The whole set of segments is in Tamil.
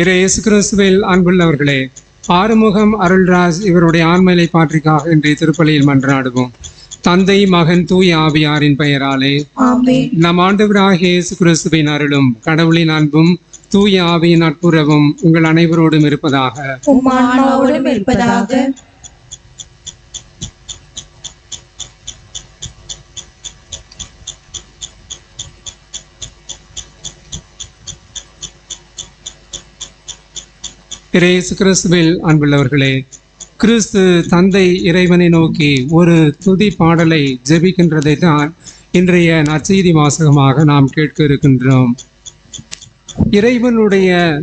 இறை இயேசு கிறிஸ்துவில் அன்புள்ளவர்களே ஆறுமுகம் அருள்ராஜ் இவருடைய ஆண்மையை பாற்றிக்காக இன்றைய திருப்பலியில் மன்றாடுவோம். தந்தை மகன் தூய் ஆவியாரின் பெயராலே நம் ஆண்டவராகிய இயேசு கிறிஸ்துவின் அருளும் கடவுளின் அன்பும் தூய ஆவியின் நட்புறவும் உங்கள் அனைவரோடும் இருப்பதாக. உம் இறை கிறிஸ்துவில் அன்புள்ளவர்களே கிறிஸ்து தந்தை இறைவனை நோக்கி ஒரு துதி பாடலை ஜெபிக்கின்றதை தான் இன்றைய நற்செய்தி வாசகமாக நாம் கேட்க இருக்கின்றோம். இறைவனுடைய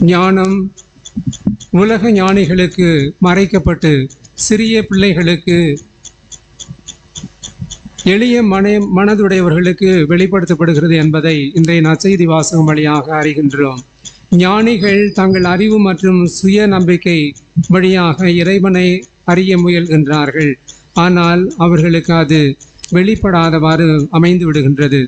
ஞானம் உலக ஞானிகளுக்கு மறைக்கப்பட்டு சிறிய பிள்ளைகளுக்கு எளிய மன மனதுடையவர்களுக்கு வெளிப்படுத்தப்படுகிறது என்பதை இன்றைய நற்செய்தி வாசகம் வழியாக அறிகின்றோம். ஞானிகள் தங்கள் அறிவு மற்றும் சுய நம்பிக்கை வழியாக இறைவனை அறிய முயல்கின்றார்கள். ஆனால் அவர்களுக்கு அது வெளிப்படாதவாறு அமைந்து விடுகின்றது.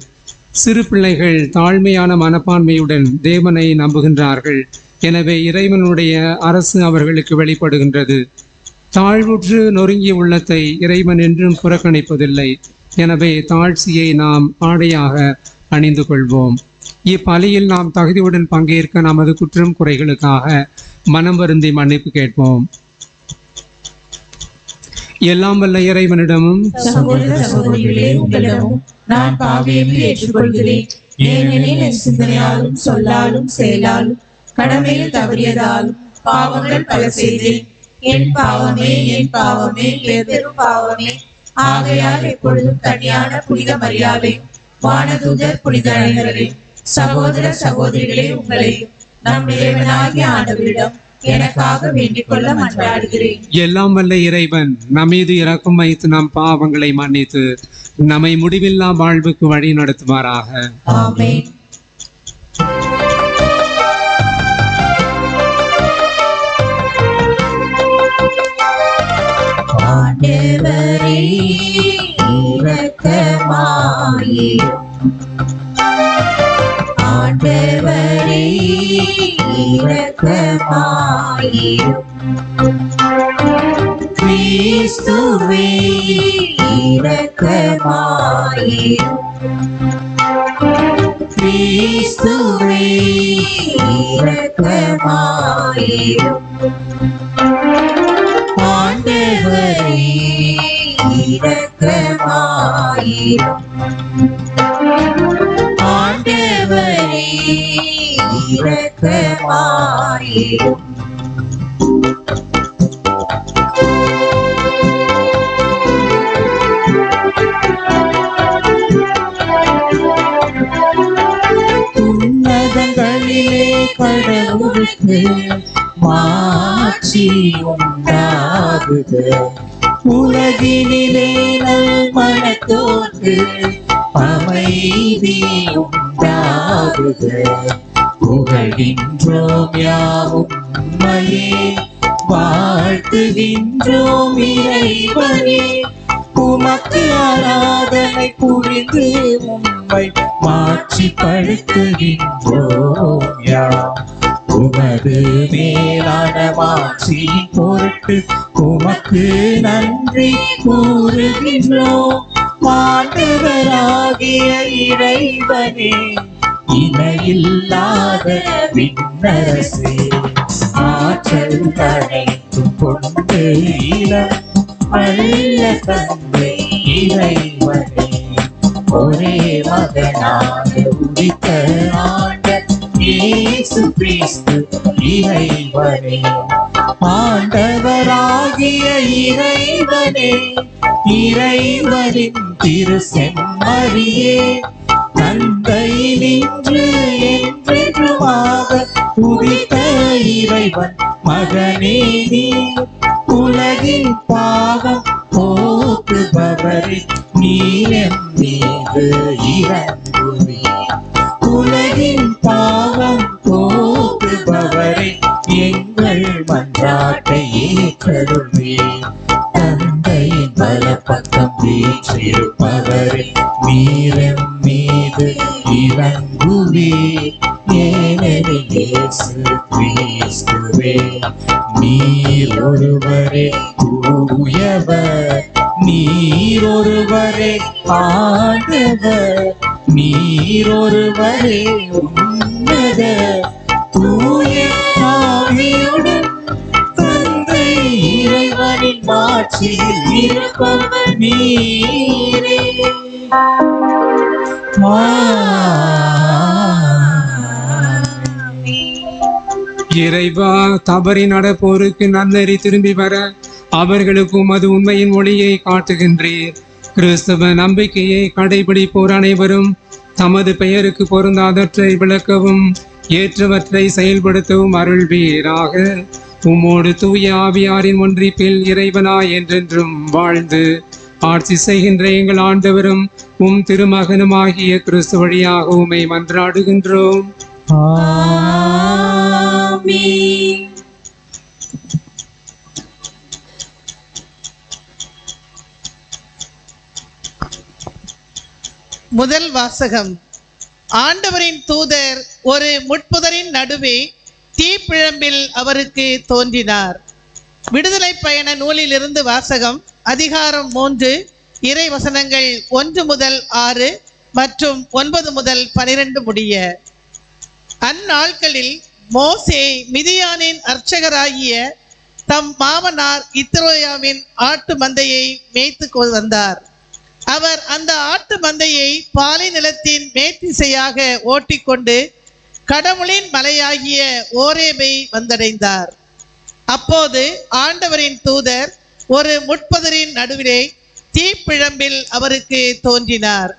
சிறு பிள்ளைகள் தாழ்மையான மனப்பான்மையுடன் தேவனை நம்புகின்றார்கள். எனவே இறைவனுடைய அரசு அவர்களுக்கு வெளிப்படுகின்றது. தாழ்வுற்று நொறுங்கிய உள்ளத்தை இறைவன் என்றும் புறக்கணிப்பதில்லை. எனவே தாழ்ச்சியை நாம் ஆடையாக அணிந்து கொள்வோம். இப்பலியில் நாம் தகுதியுடன் பங்கேற்க நமது குற்றம் குறைகளுக்காக மனம் வருந்தி மன்னிப்பு கேட்போம். எல்லாம் வல்ல இறைவனிடமும் நான் ஏற்றுக்கொள்கிறேன். ஏனெனில் என் சிந்தனையாலும் சொல்லாலும் செயலாலும் கடமையில் தவறியதாலும் பாவங்கள் பல செய்தேன். என் பாவமே என் பாவமே எதிரும் பாவமே. ஆகையால் எப்பொழுதும் தனியான புனித மரியாதை வானதூதர் புனித அனைவரே. சகோதர சகோதரிகளே உங்களை நம் இறைவனாகிய ஆண்டவரிடம் எனக்காக வேண்டிக் கொள்ள மன்றாடுகிறேன். எல்லாம் வல்ல இறைவன் நம்மீது இரக்கம் வைத்து நம் பாவங்களை மன்னித்து நம்மை முடிவில்லா வாழ்வுக்கு வழி நடத்துவாராக ஆமென். ஆண்டவரே இரக்கமாயிரும் ஆண்டவரே இரக்கமாயிரும் கிறிஸ்துவே இரக்கமாயிரும் கிறிஸ்துவே இரக்கமாயிரும் ஆண்டவரே இரக்கமாயிரும் இரக்கமாயிரும் உன்னதங்களிலே கடவுளுக்கு மாட்சி உண்டாகுக உலகினிலே நல் மனத்தோர்க்கு அமைதி உண்டாகுது புகழ்கின்றோம் யாவும் உம்மையே. வாழ்த்துகின்றோம் இறைவனே. உமக்கு ஆராதனை புரிந்து உம்மை மாற்றி படுத்துகின்றோம் யாம். உமது மேலான மாற்றி பொருட்டு உமக்கு நன்றி கூறுகின்றோம். ஆண்டவராகிய இறைவனே. இணையில்லாத விண்ணரசே ஆற்றல் அனைத்தும் கொண்டு இளம் அல்ல தந்தை இறைவனே. ஒரே மகனாக உதித்த ஆண்ட இயேசு கிறிஸ்து இறைவனே. ஆண்டவராகிய இறைவனே இறைவனின் திரு செம்மறியே தந்தை தந்தையினின்று என்றென்றுமாக உதித்த இறைவன் மகனே நீ. உலகின் பாவம் போக்குபவரே நீரம் மீது இறங்குவே. உலகின் பாவம் போக்குபவரே எங்கள் மன்றாட்டை ஏற்றருள்வே. தந்தையின் பக்கம் வீற்றிருப்பவரே நீரம் மீது இறங்குவே ஏனெனில் இயேசு கிறிஸ்துவே நீர் ஒருவரே தூயவர் நீர் ஒருவரே ஆண்டவர். நீர் ஒருவரே உன்னத தூய இறைவனின் இருப்பவர் நீரே. இறைவா தவறி நடப்போருக்கு நன்னறி திரும்பி வர அவர்களுக்கும் அது உண்மையின் மொழியை காட்டுகின்றீர். கிறிஸ்தவ நம்பிக்கையை கடைபிடிப்போர் அனைவரும் தமது பெயருக்கு பொருந்தாதற்றை விளக்கவும் ஏற்றவற்றை செயல்படுத்தவும் அருள்வீராக. உம்மோடு தூய ஆவியாரின் ஒன்றிப்பில் இறைவனாய் என்றென்றும் வாழ்ந்து ஆட்சி செய்கின்ற எங்கள் ஆண்டவரும் உம் திருமகனுமாகிய கிறிஸ்து வழியாக உமை மன்றாடுகின்றோம். முதல் வாசகம். ஆண்டவரின் தூதர் ஒரு முட்புதரின் நடுவே தீப்பிழம்பில் அவருக்கு தோன்றினார். விடுதலை பயண நூலிலிருந்து வாசகம் அதிகாரம் மூன்று இறை வசனங்கள் ஒன்று முதல் ஆறு மற்றும் ஒன்பது முதல் பனிரெண்டு முடிய. அந்நாட்களில் மோசே மிதியானின் அர்ச்சகராகிய தம் மாமனார் இத்ரோயாவின் ஆட்டு மந்தையை மேய்த்து வந்தார். அவர் அந்த ஆட்டு மந்தையை பாலை நிலத்தின் மேத்திசையாக ஓட்டிக்கொண்டு கடவுளின் மலையாகிய ஓரேபை வந்தடைந்தார். அப்போது ஆண்டவரின் தூதர் ஒரு முட்பதரின் நடுவிலே தீப்பிழம்பில் அவருக்கு தோன்றினார்.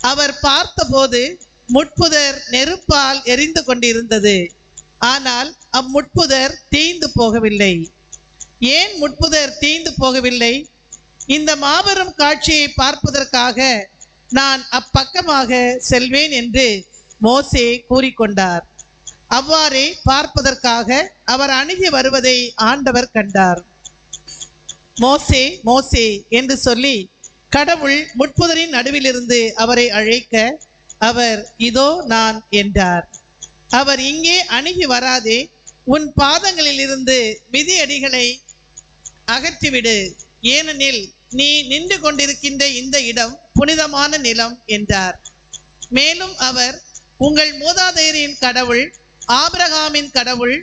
அவர் பார்த்தபோது முட்புதர் நெருப்பால் எரிந்து கொண்டிருந்தது. ஆனால் அம்முட்புதர் தீந்து போகவில்லை. ஏன் முட்புதர் தீந்து போகவில்லை? இந்த மாபெரும் காட்சியை பார்ப்பதற்காக நான் அப்பக்கமாக செல்வேன் என்று மோசே கூறிக்கொண்டார். அவ்வாறே பார்ப்பதற்காக அவர் அணுகி வருவதை ஆண்டவர் கண்டார். மோசே மோசே என்று சொல்லி கடவுள் முட்புதரின் நடுவிலிருந்து அவரை அழைக்க அவர் இதோ நான் என்றார். அவர் இங்கே அணுகி வராதே உன் பாதங்களிலிருந்து மிதியடிகளை அகற்றிவிடு. ஏனெனில் நீ நின்று கொண்டிருக்கின்ற இந்த இடம் புனிதமான நிலம் என்றார். மேலும் அவர் உங்கள் மூதாதையரின் கடவுள் ஆபிரகாமின் கடவுள்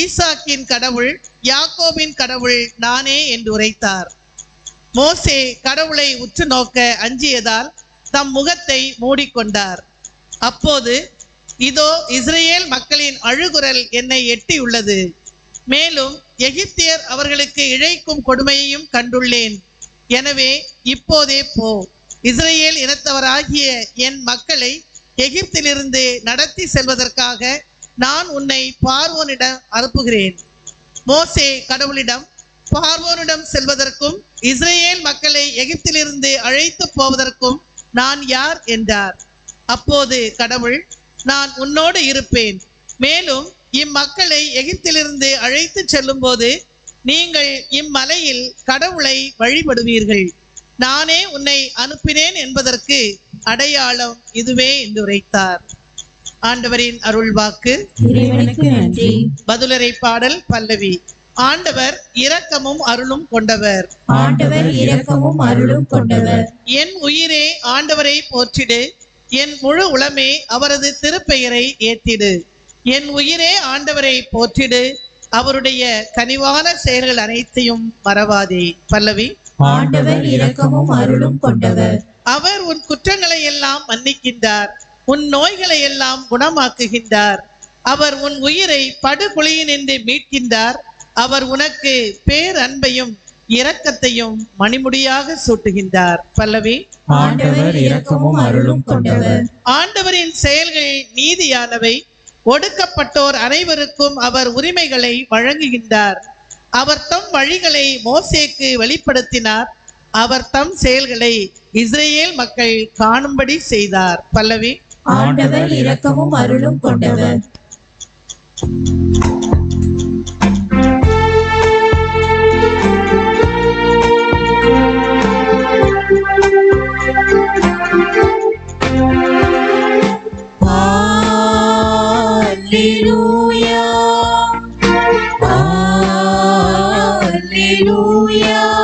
ஈசாக்கின் கடவுள் யாக்கோபின் கடவுள் நானே என்று உரைத்தார். மோசே கடவுளை உற்று நோக்க அஞ்சியதால் தம் முகத்தை மூடிக்கொண்டார். அப்போது இதோ இஸ்ரேல் மக்களின் அழுகுரல் என்னை எட்டியுள்ளது. மேலும் எகிப்தியர் அவர்களுக்கு இழைக்கும் கொடுமையையும் கண்டுள்ளேன். எனவே இப்போதே போ. இஸ்ரேல் இனத்தவராகிய என் மக்களை எகிப்திலிருந்து நடத்தி செல்வதற்காக நான் உன்னை பார்வோனிடம் அனுப்புகிறேன். மோசே கடவுளிடம் பார்வோனிடம் செல்வதற்கும் இஸ்ரேல் மக்களை எகிப்திலிருந்து அழைத்து போவதற்கும் நான் யார் என்றார். அப்போது கடவுள் நான் உன்னோடு இருப்பேன். மேலும் இம்மக்களை எகிப்திலிருந்து அழைத்து செல்லும்போது நீங்கள் இம்மலையில் கடவுளை வழிபடுவீர்கள். நானே உன்னை அனுப்பினேன் என்பதற்கு அடையாளம் இதுவே என்று உரைத்தார். ஆண்டவரின் இறைவனுக்கு நன்றி. பதிலுரை பாடல் பல்லவி. ஆண்டவர் இரக்கமும் அருளும் கொண்டவர். ஆண்டவர் இரக்கமும் அருளும் கொண்டவர். என் உயிரே ஆண்டவரை போற்றிடு. என் முழு உளமே அவரது திருப்பெயரை ஏத்திடு என் உயிரே ஆண்டவரை போற்றிடு. அவருடைய கனிவான செயல்கள் அனைத்தையும் மறவாதே. பல்லவி. ஆண்டவர் இரக்கமும் அருளும் கொண்டவர். அவர் உன் குற்றங்களை எல்லாம் மன்னிக்கின்றார் உன் நோய்களை எல்லாம் குணமாக்குகின்றார். அவர் உன் உயிரை படுகொலையினின்று மீட்கின்றார். அவர் உனக்கு பேரன்பையும் இரக்கத்தையும் மணிமுடியாக சூட்டுகின்றார். பல்லவி? ஆண்டவர் இரக்கமும் அருளும் கொண்டவர். ஆண்டவரின் செயல்கள் நீதியானவை. ஒடுக்கப்பட்டோர் அனைவருக்கும் அவர் உரிமைகளை வழங்குகின்றார். அவர் தம் வழிகளை மோசேக்கு வெளிப்படுத்தினார். அவர் தம் செயல்களை இஸ்ரேல் மக்கள் காணும்படி செய்தார் பல்லவி ஆண்டவர் இரக்கமும் அருளும் கொண்டவர் Alleluia. Alleluia.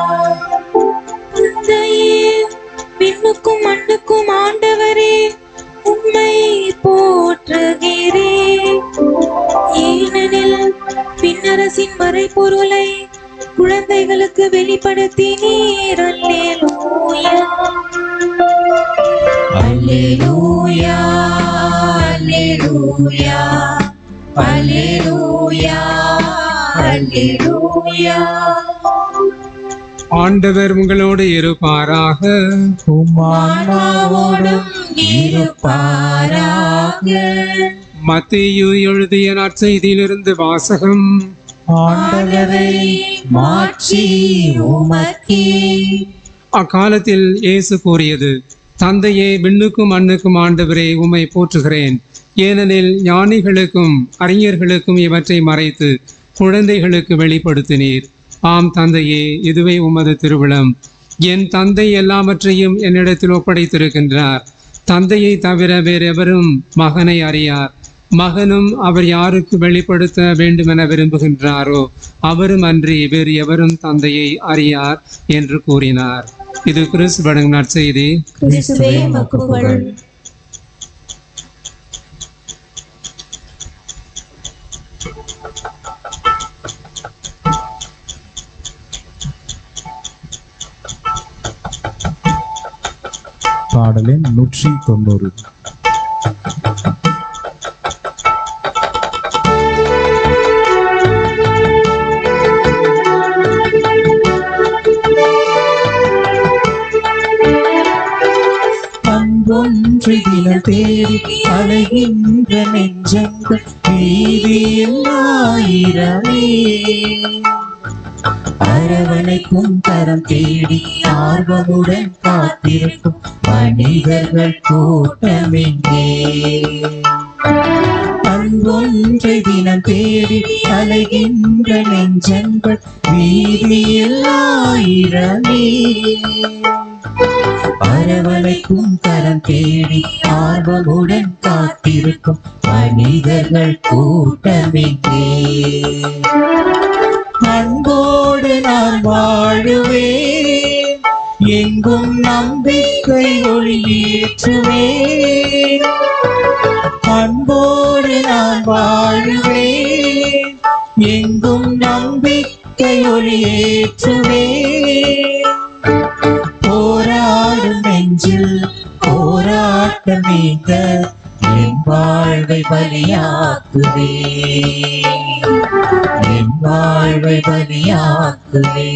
மனசின் மறைபொருளை குழந்தைகளுக்கு வெளிப்படுத்தி நீர். அல்லேலூயா. அல்லேலூயா அல்லேலூயா. அல்லேலூயா அல்லேலூயா. ஆண்டவர் உங்களோடு இருப்பாராக. மத்தியு எழுதிய நற்செய்தியிலிருந்து வாசகம். ஆண்டவரை மாற்றி உமக்கே. அக்காலத்தில் இயேசு கூறியது தந்தையே விண்ணுக்கும் மண்ணுக்கும் ஆண்டவரே உம்மை போற்றுகிறேன். ஏனெனில் ஞானிகளுக்கும் அறிஞர்களுக்கும் இவற்றை மறைத்து குழந்தைகளுக்கு வெளிப்படுத்தினீர். ஆம் தந்தையே இதுவே உமது திருவிழம் என் தந்தை எல்லாவற்றையும் என்னிடத்தில் ஒப்படைத்திருக்கின்றார். தந்தையை தவிர வேறெவரும் மகனை அறியார். மகனும் அவர் யாருக்கு வெளிப்படுத்த வேண்டுமென விரும்புகின்றாரோ அவரும் அன்றி வேறு எவரும் தந்தையை அறியார் என்று கூறினார். இது கிறிஸ்து வழங்கும் நற்செய்தி பாடலின் நூற்றி தொண்ணூறு. அன்பொன்று தினம் தேடி அலைகின்ற நெஞ்சங்கள் வீதியில் ஆயிரமே அரவணைக்கும் தரம் தேடி ஆர்வமுடன் காத்திருக்கும் மனிதர்கள் கூட்டமெங்கே. அன்பொன்றை தினம் தேடி அலைகின்ற நெஞ்சங்கள் வீதியில் ஆயிரமே. அரவணைக்கும் கரம் தேடி ஆர்வமுடன் காத்திருக்கும் மனிதர்கள் கூட்டமெங்கே அன்போடு நான் வாழுவேன். எங்கும் நம்பிக்கை ஒளியேற்றுவேன் அன்போடு நான் வாழுவேன் எங்கும் நம்பிக்கை ஒளியேற்றுவேன் போராடும் நெஞ்சில் போராட்டம் நீங்க என் வாழ்வை பலியாக்குவே என் வாழ்வை பலியாக்குவே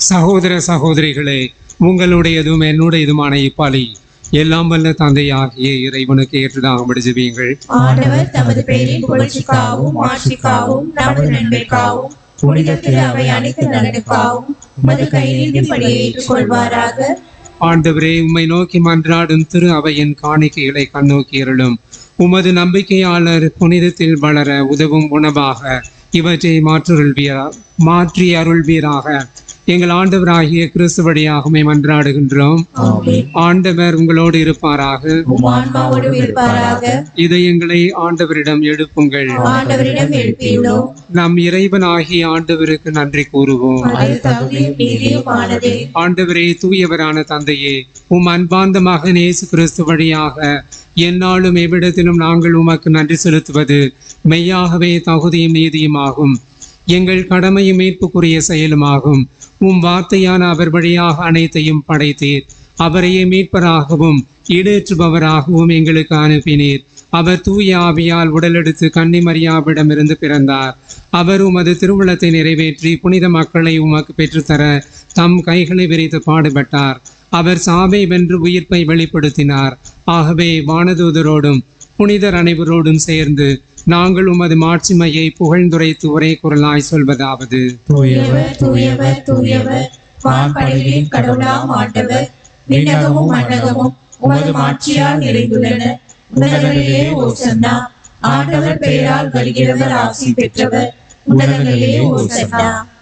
சகோதர சகோதரிகளே உங்களுடையதும் என்னுடையதுமான இப்பலி எல்லாம் வல்ல தந்தையாகிய இறைவனுக்கு ஏற்றதாக ஜெபியுங்கள் ஆண்டவர் தமது பெயரின் புகழ்ச்சிக்காகவும் ஆட்சிக்காகவும் நமது நன்மைக்காகவும் புனித திரு அவை அனைத்து நலனுக்காகவும் உமது கையில் இப்படியை ஏற்றுக்கொள்வாராக. ஆண்டவரே உம்மை நோக்கி மன்றாடும் திரு அவையின் காணிக்கைகளை கண்ணோக்கி அருளும் உமது நம்பிக்கையாளர் புனிதத்தில் வளர உதவும் உணவாக இவற்றை மாற்றுள்வீரா மாற்றி அருள்வீராக. எங்கள் ஆண்டவராகிய கிறிஸ்து வழியாக உம்மை மன்றாடுகின்றோம். ஆண்டவர் உங்களோடு இருப்பாராக. இதயங்களை ஆண்டவரிடம் எழுப்புங்கள். நம் இறைவனாகிய ஆண்டவருக்கு நன்றி கூறுவோம். ஆண்டவரே தூயவரான தந்தையே உம் அன்பார்ந்த மகன் இயேசு கிறிஸ்து வழியாக எந்நாளும் எவ்விடத்திலும் நாங்கள் உமக்கு நன்றி செலுத்துவது மெய்யாகவே தகுதியும் நீதியுமாகும். எங்கள் கடமையும் மீட்புக்குரிய செயலுமாகும். உம் வார்த்தையான அவர் வழியாக அனைத்தையும் படைத்தீர். அவரையே மீட்பராகவும் ஈடேற்றுபவராகவும் எங்களுக்கு அனுப்பினீர். அவர் தூய ஆவியால் உடலெடுத்து கன்னிமரியாவிடமிருந்து பிறந்தார். அவர் உமது திருவுளத்தை நிறைவேற்றி புனித மக்களை உமக்கு பெற்றுத்தர தம் கைகளை விரித்து பாடுபட்டார். அவர் சாவை வென்று உயிர்ப்பை வெளிப்படுத்தினார். ஆகவே வானதூதரோடும் புனிதர் அனைவரோடும் சேர்ந்து நாங்கள் உமது மாட்சிமையை புகழ்ந்துரைத்து ஒரே குரலாய் சொல்வதாவது. தூயவர் தூயவர் தூயவர். வான்படைகளின் கடவுளாம் ஆண்டவர். விண்ணகமும் மண்ணகமும் உமது மாட்சியால் நிறைந்துள்ளன. ஓசன்னா. ஆண்டவர் பெயரால் வருகிறவர் ஆசி பெற்றவர். உன்னதங்களிலே ஓசன்னா.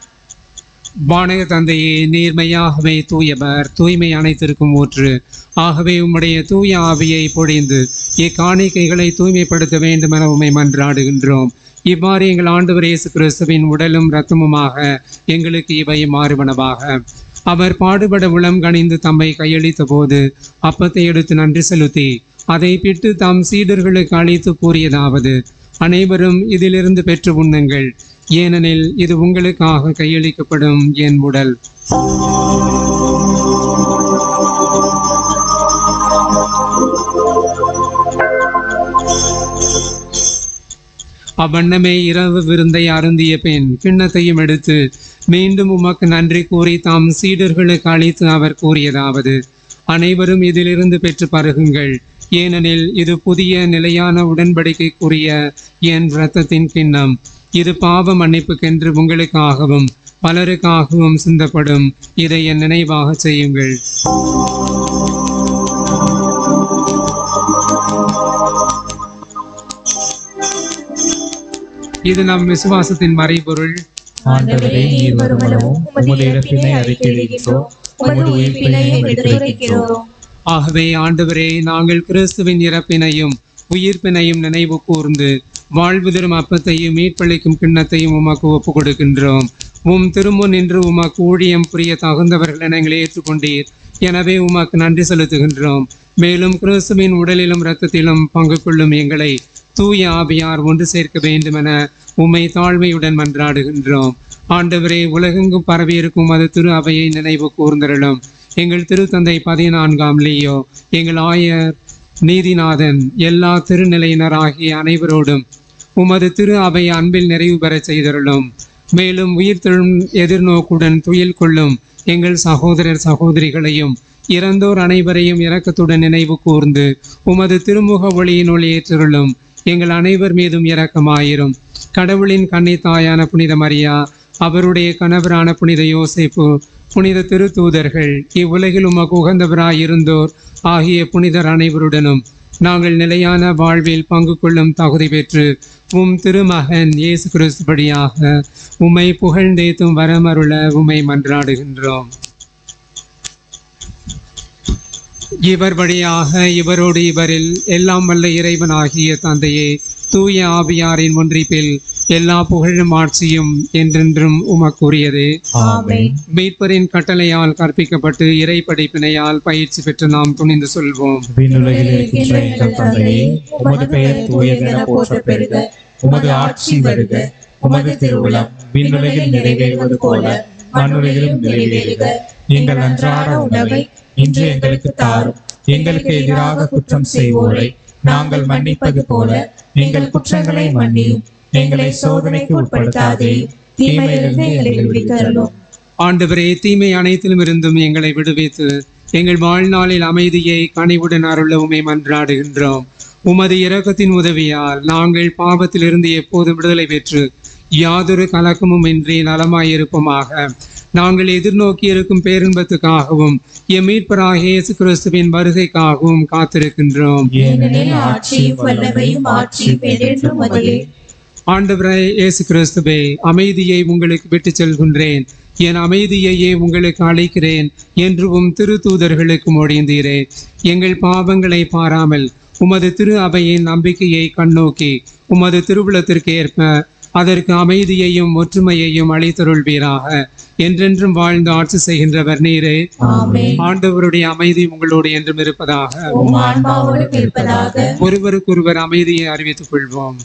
வானக தந்தையே நேர்மையாகவே தூயவர். தூய்மை அனைத்திற்கும் ஊற்று. ஆகவே உம்முடைய தூய ஆவியை பொழிந்து இக்காணிக்கைகளை தூய்மைப்படுத்த வேண்டும் என உம்மை மன்றாடுகின்றோம். இவ்வாறு எங்கள் ஆண்டவர் இயேசு கிறிஸ்துவின் உடலும் இரத்தமுமாக எங்களுக்கு இவை மாறுவனவாக அவர் பாடுபட உளம் கணிந்து தம்மை கையளித்த போது அப்பத்தை எடுத்து நன்றி செலுத்தி அதை பிட்டு தாம் சீடர்களுக்கு அழைத்து கூறியதாவது அனைவரும் இதிலிருந்து பெற்று உண்ணுங்கள். ஏனெனில் இது உங்களுக்காக கையளிக்கப்படும் என் உடல். அவ்வண்ணமே இரவு விருந்தை அருந்திய பின் கிண்ணத்தையும் எடுத்து மீண்டும் உமக்கு நன்றி கூறி தாம் சீடர்களுக்கு அளித்து அவர் கூறியதாவது அனைவரும் இதிலிருந்து பெற்று பருகுங்கள். ஏனெனில் இது புதிய நிலையான உடன்படிக்கைக்குரிய என் இரத்தத்தின் கிண்ணம். இது பாவ மன்னிப்புக்கென்று உங்களுக்காகவும் பலருக்காகவும் சிந்தப்படும். இதை என் நினைவாக செய்யுங்கள். இது நம் விசுவாசத்தின் மறைபொருள். ஆண்டவரே நீர் வருமளவும் உமது இறப்பினை அறிக்கையிடுகின்றோம் உமது உயிர்ப்பினையும் எடுத்துரைக்கிறோம் ஆகவே ஆண்டவரே நாங்கள் கிறிஸ்துவின் இறப்பினையும் உயிர்ப்பினையும் நினைவு கூர்ந்து வாழ்வு தரும் அப்பத்தையும் மீட்பளிக்கும் கிண்ணத்தையும் உமாக்கு ஒப்பு கொடுக்கின்றோம் உம் திருமுன் நின்று உமக்கு ஊழியம் புரிய தகுந்தவர்கள் என எங்களை ஏற்றுக்கொண்டீர். எனவே உமாக்கு நன்றி செலுத்துகின்றோம். மேலும் கிறிஸ்துவின் உடலிலும் இரத்தத்திலும் பங்கு கொள்ளும் எங்களை தூய ஆவியார் ஒன்று சேர்க்க வேண்டுமென உம்மை தாழ்மையுடன் மன்றாடுகின்றோம். ஆண்டவரே உலகெங்கும் பரவியிருக்கும் அது திரு அவையை நினைவு கூர்ந்தருளும். எங்கள் திருத்தந்தை பதினான்காம் லியோ எங்கள் ஆயர் நீதிநாதன் எல்லா திருநிலையினராகிய அனைவரோடும் உமது திரு அவை அன்பில் நிறைவு பெறச் செய்தருளும். மேலும் உயிர்த்தெழும் எதிர்நோக்குடன் துயில் கொள்ளும் எங்கள் சகோதரர் சகோதரிகளையும் இறந்தோர் அனைவரையும் இரக்கத்துடன் நினைவு கூர்ந்து உமது திருமுக ஒளியின் ஒளியேற்றருளும் எங்கள் அனைவர் மீதும் இரக்கமாயிரும். கடவுளின் கண்ணை தாயான புனித மரியா அவருடைய கணவரான புனித யோசிப்பு புனித திருத்தூதர்கள் இவ்வுலகில் உமக்கு உகந்தவராய் இருந்தோர் ஆகிய புனிதர் அனைவருடனும் நாங்கள் நிலையான வாழ்வில் பங்கு கொள்ளும் தகுதி பெற்று உம் திருமகன் இயேசு கிறிஸ்துபடியாக உம்மை புகழ்ந்தேத்தும் வரமருள உம்மை மன்றாடுகின்றோம். இவர் வழியாக இவரோடு இவரில் எல்லாம் வல்ல இறைவனாகிய தந்தையே தூய ஆவியாரின் ஒன்றிப்பில் எல்லா புகழும் ஆட்சியும் என்றென்றும் உமக்குரியதே. ஆமென். மீட்பரின் கட்டளையால் கற்பிக்கப்பட்டு இறை படிப்பினையால் பயிற்சி பெற்று நாம் துணிந்து சொல்வோம். உமது ஆட்சி வருக. உமது திருவுளம் விண்ணுலகில் நிறைவேறுவது போல மண்ணுலகிலும் நிறைவேறுக. எங்கள் அன்றாட உணவை இன்று எங்களுக்கு தாரும். எங்களுக்கு எதிராக குற்றம் செய்வோரை நாங்கள் மன்னிப்பது போல எங்கள் குற்றங்களை மன்னியும். எங்களை சோதனைக்கு உட்படுத்தாதே. தீமையிலிருந்து எங்களை விடுவித்தருளும். ஆண்டவரே தீமை அனைத்திலும் இருந்தும் எங்களை விடுவித்து எங்கள் வாழ்நாளில் அமைதியை கனிவுடன் அருள உமை மன்றாடுகின்றோம். உமது இரக்கத்தின் உதவியால் நாங்கள் பாவத்திலிருந்து எப்போதும் விடுதலை பெற்று யாதொரு கலக்கமும் இன்றி நலமாயிருப்போமாக. நாங்கள் எதிர்நோக்கி இருக்கும் பேரின்பத்துக்காகவும் எம் மீட்பராகிய இயேசு கிறிஸ்துவின் வருகைக்காகவும் காத்திருக்கின்றோம். ஆண்டவரே இயேசு கிறிஸ்துவே அமைதியை உங்களுக்கு விட்டுச் செல்கின்றேன். என் அமைதியையே உங்களுக்கு அளிக்கிறேன். என்று உம் திருத்தூதர்களுக்கு மொழிந்தீரே. எங்கள் பாவங்களை பாராமல் உமது திரு அவையின் நம்பிக்கையை கண்ணோக்கி உமது திருவுளத்திற்கு ஏற்ப அதற்கு அமைதியையும் ஒற்றுமையையும் அளித்தருள்வீராக. என்றென்றும் வாழ்ந்து ஆட்சி செய்கின்றவர் நீரே. ஆமென். ஆண்டவருடைய அமைதி உங்களோடு என்றும் இருப்பதாக. உம் ஆன்மாவோடும் இருப்பதாக. ஒருவருக்கொருவர் அமைதியை அறிவித்துக் கொள்வோம்.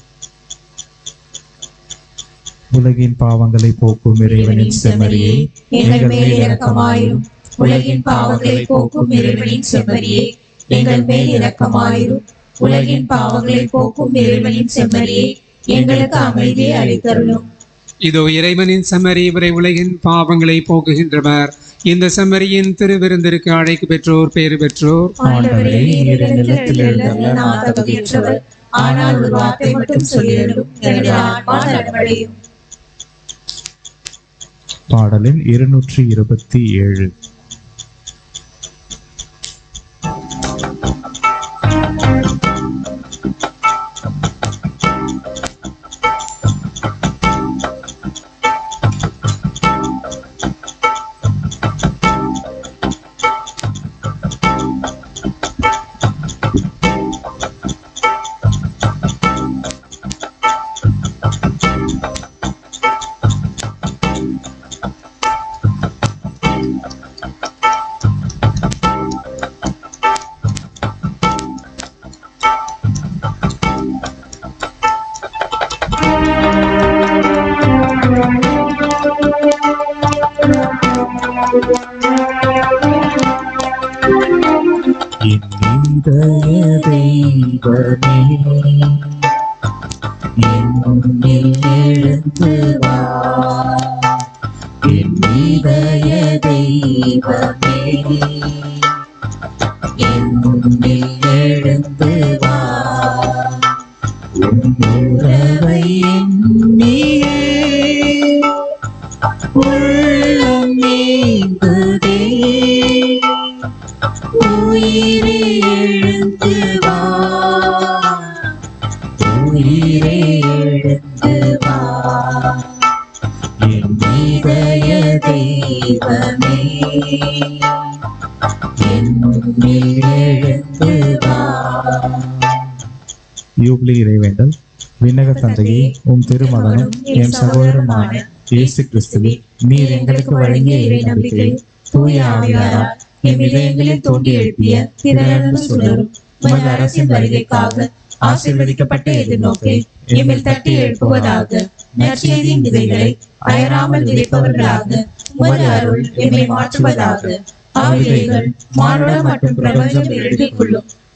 உலகின் பாவங்களை போக்கும் இறைவனின் செம்மறியே. எங்கள் மேல் இரக்கமாயிரும். உலகின் பாவங்களை போக்கும் இறைவனின் செம்மறியே. எங்கள் மேல் இரக்கமாயிரும் உலகின் பாவங்களை போக்கும் இறைவனின் செம்மறியே எங்களுக்கு அமைதியை அளித்தருளும். இதோ இறைவனின் செம்மறி இவரை உலகின் பாவங்களை போக்குகின்றவர். இந்த செம்மறியின் திருவிருந்திற்கு அழைக்கு பெற்றோர் பேறு பெற்றோர். ஆனால் ஒரு வார்த்தை மட்டும் சொல்லிடும் எனது ஆன்மா நலமடையும். பாடலின் இருநூற்றி இருபத்தி ஏழு. உயிரே எழுந்து வா. உயிரே எழுந்து வா. என் இதய தெய்வமே யூப்ளி இறைவேண்டல் விண்ணக தந்தையே உம் திருமகனும் என் சகோதரமான இயேசு கிறிஸ்துவே நீர் எங்களுக்கு வழங்கிய இறை நம்பிக்கை தூய ஆவியாரால் என் இதயங்களில் தோண்டி எழுப்பிய திரளவு சுடரும் உமது அரசின் வருகைக்காக ஆசீர்வதிக்கப்பட்ட எதிர்நோக்கை எம்மில் தட்டி எழுப்புவதாக நற்செய்தியின் விதைகளை அயராமல் விதைப்பவர்களாக உமது அருள் எம்மை மாற்றுவதாக ஆவிதைகள் மானுடம் மற்றும் பிரபஞ்சம் எழுதிக்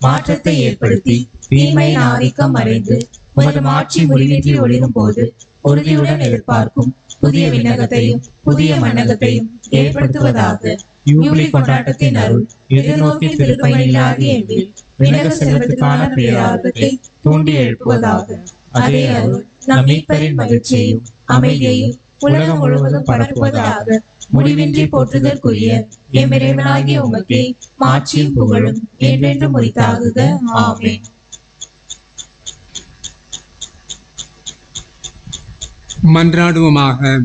மாற்றத்தை ஏற்படுத்தி தீமையின் ஆதிக்கம் மறைந்து உமது மாட்சி முடிவீட்டில் ஒளிரும் போது உறுதியுடன் எதிர்பார்க்கும் புதிய விண்ணகத்தையும் புதிய மன்னகத்தையும் ஏற்படுத்துவதாக யூபிலி கொண்டாட்டத்தின் அருள் எதிர்நோக்கி திருப்பயணிகளாகி எண்ணில் விலக செல்வதற்கான பேரார்வத்தை தூண்டி எழுப்புவதாக. அதே அருள் நம் மீட்பரின் மகிழ்ச்சியையும் அமைதியையும் உலகம் முழுவதும் பரப்புவதாக முடிவின்றி போற்றுதற்குரிய எம் இறைவனாகிய உமக்கே மாட்சியும் புகழும் என்றென்று முறித்தாகுக ஆமேன். மன்றாடுவோமாக.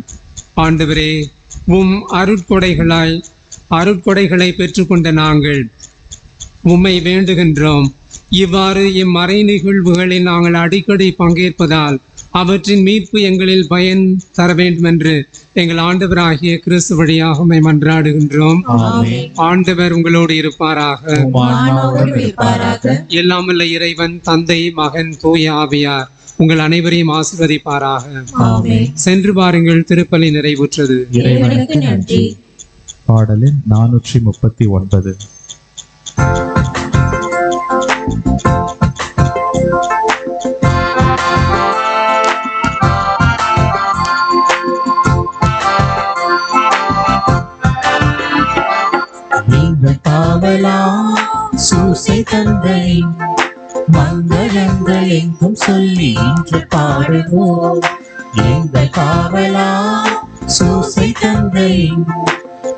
ஆண்டவரே உம் அருட்கொடைகளாய் அருட்கொடைகளை பெற்றுக்கொண்ட நாங்கள் உம்மை வேண்டுகின்றோம். இவ்வாறு இம்மறை நிகழ்வுகளில் நாங்கள் அடிக்கடி பங்கேற்பதால் அவற்றின் மீட்பு எங்களில் பயன் தர வேண்டும் என்று எங்கள் ஆண்டவராகிய கிறிஸ்து வழியாக மன்றாடுகின்றோம். ஆண்டவர் உங்களோடு இருப்பாராக. மாணவர்கள் இருப்பாராக. எல்லாம் வல்ல இறைவன் தந்தை மகன் தூய ஆவியார் உங்கள் அனைவரையும் ஆசிர்வதிப்பாராக. சென்று பாருங்கள் திருப்பலி நிறைவுற்றது. பாடலின் நானூற்றி முப்பத்தி ஒன்பது. நீங்கள் காவலாம் சூசை தந்தை மங்களங்கள் எங்கும் சொல்லி இன்று பாடுவோம். எங்கள் காவலா சூசை தந்தை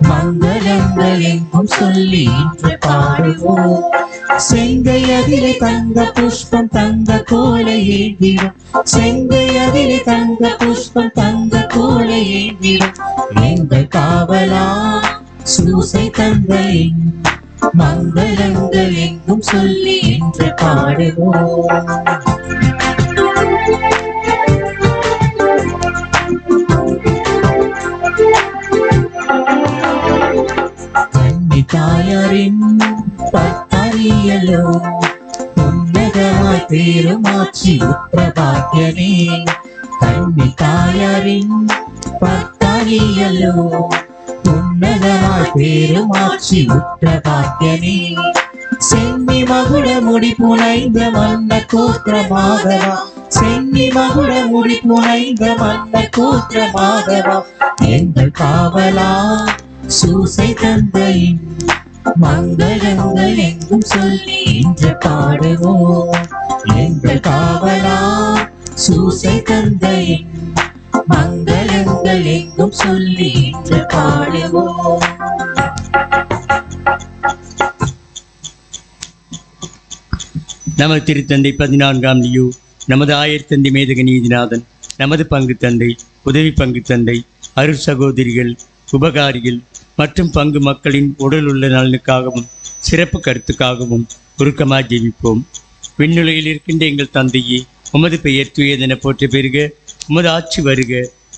மங்களங்கள் எங்கும் சொல்லி பாடுவோம். செங்கை அதிலே தங்க புஷ்பம் தங்க கோலை ஏந்திடும். செங்கை அதிலே தங்க புஷ்பம் தங்க கோலை ஏந்திடும். எங்கள் காவலா சூசை தந்தை மங்களங்கள் எங்கும் சொல்லி என்று பாடுவோம். கன்னி தாயாரின் பத்தறியலோ உன்னதமாய் பேருமாட்சி உற்ற கண்ணி தாயாரின் பத்தறியலோ உன்னதமாய் பேருமாட்சி உற்ற சென்னி மகுட முடி புனைந்த மன்ன கோத்திரமாகவா? சென்னி மகுட முடி புனைந்த மன்ன கோத்திரமாகவா? எங்கள் காவலா சூசை தந்தையின் மங்களங்கள் எங்கும் சொல்லி இன்று பாடுவோம். எங்கள் காவலா சூசை தந்தையின் மங்களங்கள் எங்கும் சொல்லி இன்று பாடுவோம். நமது திருத்தந்தை பதினான்காம் லியோ நமது ஆயர்தந்தை மேதக நீதிநாதன் நமது பங்கு தந்தை உதவி பங்கு தந்தை அருள் சகோதரிகள் உபகாரிகள் மற்றும் பங்கு மக்களின் உடல் உள்ள நலனுக்காகவும் சிறப்பு கருத்துக்காகவும் உருக்கமாக ஜெபிப்போம் விண்ணுலகில் இருக்கின்ற எங்கள் தந்தையே உமது பெயர் தூயதென போற்ற பெறுக உமது ஆட்சி வருக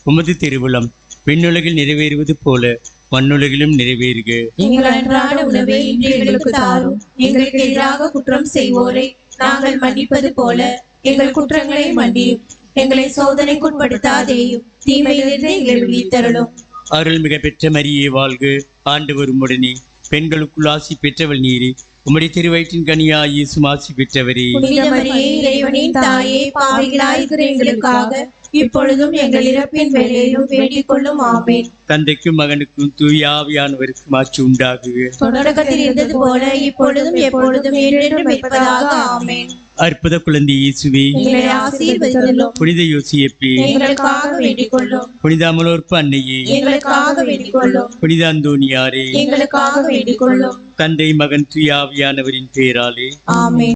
உமது திருவுளம் விண்ணுலகில் நிறைவேறுவது போல மண்ணுலகிலும் நிறைவேறுக. எங்கள் அன்றாட உணவை இன்று எங்களுக்கு தாரும். எங்களுக்கு எதிராக குற்றம் செய்வோரை நாங்கள் மன்னிப்பது போல எங்கள் குற்றங்களை மன்னியும். எங்களை சோதனைக்குட்படுத்தாதேயும் தீமையிலிருந்து எங்களை விழித்தருளும் அருள்மிக பெற்ற மரியே வாழ்க. ஆண்டவர் உடனே பெண்களுக்குள் ஆசி பெற்றவள் நீரே. உம்முடைய திருவயிற்றின் கனியா இயேசும் ஆசி பெற்றவரே. தாயே பாவிகளாய் எங்களுக்காக இப்பொழுதும் எங்கள் இறப்பின் வேலையிலும் வேண்டிக் கொள்ளும் ஆமேன். தந்தைக்கும் மகனுக்கும் தூய ஆவியானவருக்கும் ஆட்சி உண்டாகுக. தொடக்கத்தில் இருந்தது போல இப்பொழுதும் எப்பொழுதும் என்றென்றும் வைப்பதாக ஆமேன். அற்புத குழந்தை இயேசுவே புனித யோசியப்பே புனித அமலோற்பு அன்னையே புனித அந்தோனியாரே தந்தை மகன் தூய ஆவியானவரின் பெயராலே.